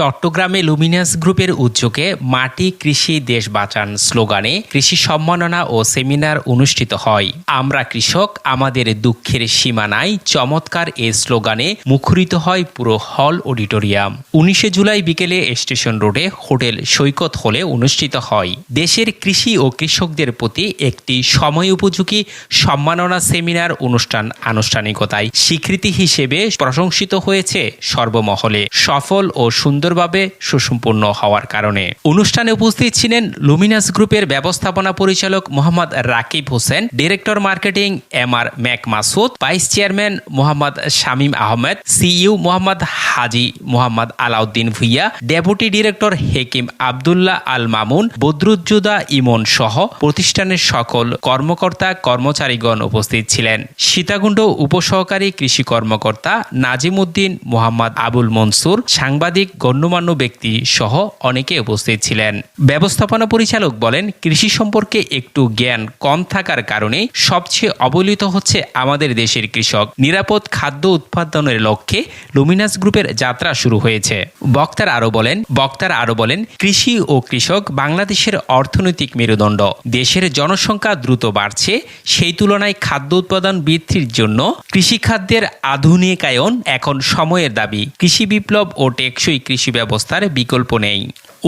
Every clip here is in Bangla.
চট্টগ্রামে লুমিনাস গ্রুপের উদ্যোগে মাটি কৃষি দেশ বাঁচান স্লোগানে কৃষি সম্মাননা ও সেমিনার অনুষ্ঠিত হয়। আমরা কৃষক, আমাদের দুঃখের সীমানায় চমৎকার এ স্লোগানে মুখরিত হয় পুরো হল অডিটোরিয়াম। উনিশে জুলাই বিকেলে স্টেশন রোডে হোটেল সৈকত হলে অনুষ্ঠিত হয়। দেশের কৃষি ও কৃষকদের প্রতি একটি সময় উপযোগী সম্মাননা সেমিনার অনুষ্ঠান আনুষ্ঠানিকতায় স্বীকৃতি হিসেবে প্রশংসিত হয়েছে সর্বমহলে। সফল ও সুন্দরভাবে সুসম্পূর্ণ হওয়ার কারণে। অনুষ্ঠানে উপস্থিত ছিলেন লুমিনাস গ্রুপের ব্যবস্থাপনা পরিচালক Mohammad Rakib Hossain, director marketing M R Mak Masud, vice chairman Mohammad Shamim Ahmed, CEO Mohammad Haji Mohammad Alauddin Bhuiyan, deputy director Hakim Abdullah Al Mamun, Badruzzuda Emon সহ প্রতিষ্ঠানের সকল কর্মকর্তা কর্মচারীগণ উপস্থিত ছিলেন। সীতাকুণ্ড উপসহকারী কৃষি কর্মকর্তা নাজিম উদ্দিন মোহাম্মদ আবুল মনসুর, সাংবাদিক গণ্যমান্য ব্যক্তি সহ অনেকে উপস্থিত ছিলেন। ব্যবস্থাপনা পরিচালক বলেন, কৃষি সম্পর্কে একটু জ্ঞান কম থাকার কারণে সবচেয়ে অবহেলিত হচ্ছে আমাদের দেশের কৃষক। নিরাপদ খাদ্য উৎপাদনের লক্ষ্যে লুমিনাস গ্রুপের যাত্রা শুরু হয়েছে। বক্তার আরও বলেন, বক্তার আরও বলেন, কৃষি ও কৃষক বাংলাদেশের অর্থনৈতিক মেরুদণ্ড। দেশের জনসংখ্যা দ্রুত বাড়ছে, সেই তুলনায় খাদ্য উৎপাদন বৃদ্ধির জন্য কৃষিখাদ্যের আধুনিকায়ন এখন সময়ের দাবি। কৃষি বিপ্লব ও টেকসই কৃষি ব্যবস্থার বিকল্প নেই।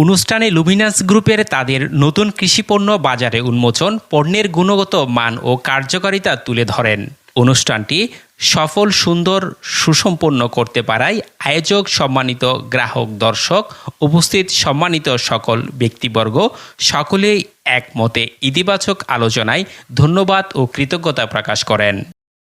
অনুষ্ঠানে লুমিনাস গ্রুপের তাদের নতুন কৃষিপণ্য বাজারে উন্মোচন, পণ্যের গুণগত মান ও কার্যকারিতা তুলে ধরেন। অনুষ্ঠানটি সফল, সুন্দর, সুসম্পন্ন করতে পারায় আয়োজক, সম্মানিত গ্রাহক, দর্শক, উপস্থিত সম্মানিত সকল ব্যক্তিবর্গ সকলেই একমতে ইতিবাচক আলোচনায় ধন্যবাদ ও কৃতজ্ঞতা প্রকাশ করেন।